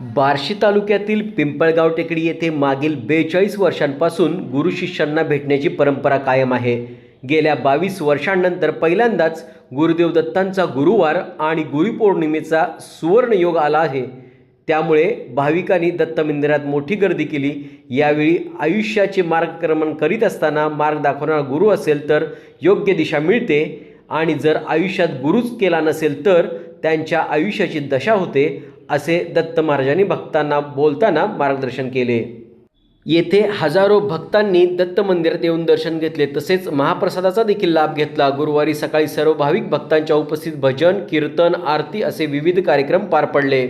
बार्शी तालुक्यातील पिंपळगाव टेकडी येथे मागील बेचाळीस वर्षांपासून गुरु शिष्यांना भेटण्याची परंपरा कायम आहे. गेल्या बावीस वर्षांनंतर पहिल्यांदाच गुरुदेव दत्तांचा गुरुवार आणि गुरुपौर्णिमेचा सुवर्णयोग आला आहे. त्यामुळे भाविकांनी दत्त मंदिरात मोठी गर्दी केली. यावेळी आयुष्याचे मार्गक्रमण करीत असताना मार्ग दाखवणारा गुरु असेल तर योग्य दिशा मिळते आणि जर आयुष्यात गुरुच केला नसेल तर त्यांच्या आयुष्याची दशा होते. असे दत्त महाराजांनी भक्तांना बोलताना मार्गदर्शन केले. येथे हजारो भक्तांनी दत्त मंदिरात येऊन दर्शन घेतले. तसेच महाप्रसादाचा देखील लाभ घेतला. गुरुवारी सकाळी सर्व भाविक भक्तांच्या उपस्थित भजन कीर्तन आरती असे विविध कार्यक्रम पार पडले.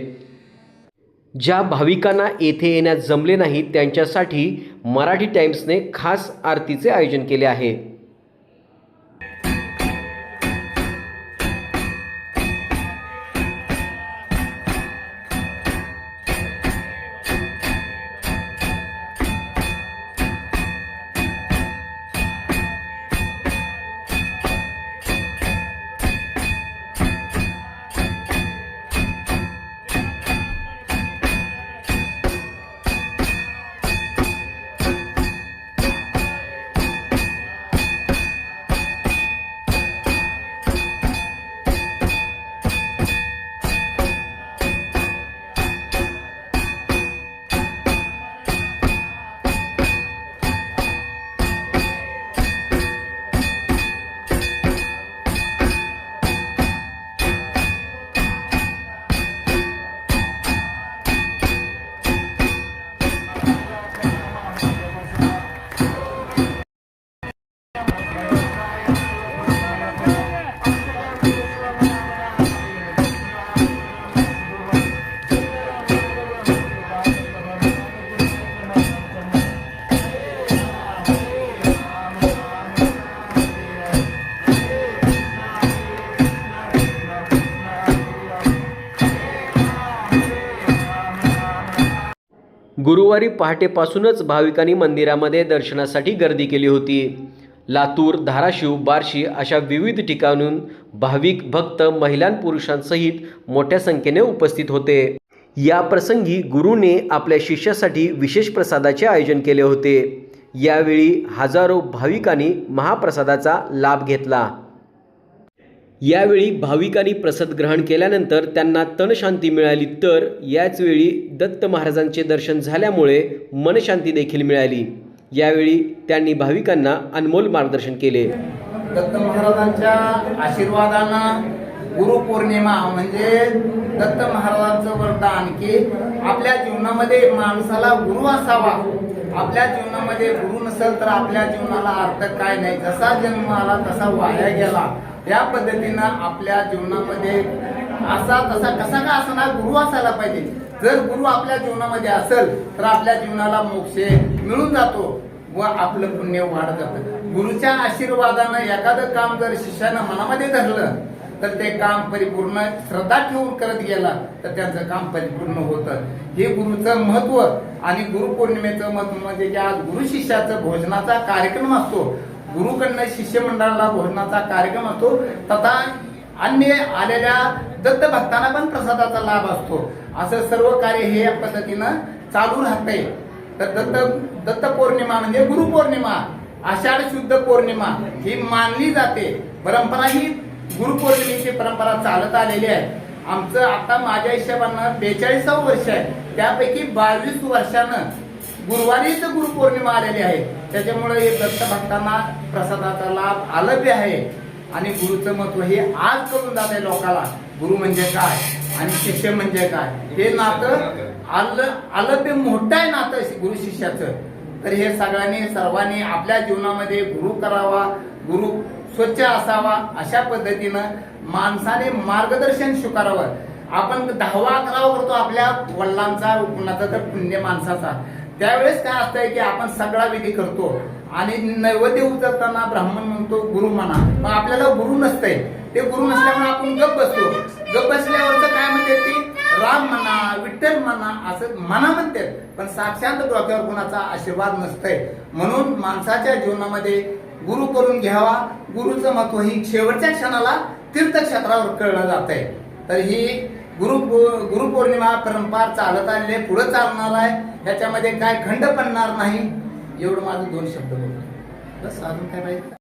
ज्या भाविकांना येथे येण्यास जमले नाही त्यांच्यासाठी मराठी टाइम्सने खास आरतीचे आयोजन केले आहे. गुरुवारी पहाटेपासूनच भाविकांनी मंदिरामध्ये दर्शनासाठी गर्दी केली होती. लातूर धाराशिव बार्शी अशा विविध ठिकाणून भाविक भक्त महिलां पुरुषांसहित मोठ्या संख्येने उपस्थित होते. या प्रसंगी गुरुने आपल्या शिष्यासाठी विशेष प्रसादाचे आयोजन केले होते. यावेळी हजारो भाविकांनी महाप्रसादाचा लाभ घेतला. यावेळी भाविकांनी प्रसाद ग्रहण केल्यानंतर त्यांना तनशांती मिळाली तर याचवेळी दत्त महाराजांचे दर्शन झाल्यामुळे मनशांती देखील मिळाली. यावेळी त्यांनी भाविकांना अनमोल मार्गदर्शन केले. दत्त महाराजांच्या आशीर्वादानं गुरुपौर्णिमा म्हणजे दत्त महाराजांचं वरदान की आपल्या जीवनामध्ये माणसाला गुरु असावा. आपल्या जीवनामध्ये गुरु नसेल तर आपल्या जीवनाला अर्थ काय नाही. जसा जन्म आला तसा वाया गेला. या पद्धतीनं आपल्या जीवनामध्ये असा तसा कसा का असणार गुरु असायला पाहिजे. जर गुरु आपल्या जीवनामध्ये असेल तर आपल्या जीवनाला मोक्ष मिळून जातो व आपलं पुण्य वाढत जातं. गुरुच्या आशीर्वादानं एखादं काम जर शिष्यानं मनामध्ये धरलं तर ते काम परिपूर्ण श्रद्धा ठेवून करत गेला तर त्यांचं काम परिपूर्ण होतं. हे गुरुचं महत्त्व आणि गुरुपौर्णिमेचं महत्त्व म्हणजे की आज गुरु शिष्याचं भोजनाचा कार्यक्रम असतो. गुरुकडनं शिष्यमंडळाला भोजनाचा कार्यक्रम असतो. तथा अन्य आलेल्या दत्त भक्तांना पण प्रसादाचा लाभ असतो. असं सर्व कार्य हे या पद्धतीनं चालू राहते तर दत्त दत्त पौर्णिमा म्हणजे गुरुपौर्णिमा आषाढ शुद्ध पौर्णिमा ही मानली जाते. परंपरा ही गुरुपौर्णिमेची परंपरा चालत आलेली आहे. आमचं आता माझ्या हिशोबानं बेचाळीसावं वर्ष आहे. त्यापैकी बावीस वर्षानं गुरुवारीच गुरुपौर्णिमा आलेली आहे. त्याच्यामुळे हे दत्त भक्तांना प्रसादाचा लाभ आलं बी आहे. आणि गुरुचं महत्त्व हे आज करून जात आहे लोकाला. गुरु म्हणजे काय? आणि शिष्य म्हणजे काय? हे नातं आलं आलं ते मोठं आहे नातं गुरु शिष्याचं. तर हे सगळ्यांनी सर्वांनी आपल्या जीवनामध्ये गुरु करावा गुरु स्वच्छ असावा अशा पद्धतीनं माणसाने मार्गदर्शन स्वीकारावं. आपण दहावा अकरावा करतो आपल्या वडिलांचा कुणाचा तर पुण्य माणसाचा. त्यावेळेस काय असतंय की आपण सगळा विधी करतो आणि नैवेद्य उचलताना ब्राह्मण म्हणतो गुरु म्हणा. मग आपल्याला गुरु नसतंय. ते गुरु नसल्यामुळे आपण गप बसतो. गप बसल्यावरच काय म्हणते ती? राम म्हणा विठ्ठल म्हणा असं म्हणा म्हणते. पण साक्षात डोक्यावर कोणाचा आशीर्वाद नसतंय. म्हणून माणसाच्या जीवनामध्ये गुरु करून घ्यावा. गुरुचं महत्त्व ही शेवटच्या क्षणाला तीर्थक्षेत्रावर कळलं जात आहे तर ही गुरु गुरुपौर्णिमा परंपार चालत आलेले पुढे चालणार आहे ह्याच्यामध्ये काय खंड पडणार नाही एवढं माझं दोन शब्द बोलतो बस अजून काय पाहिजे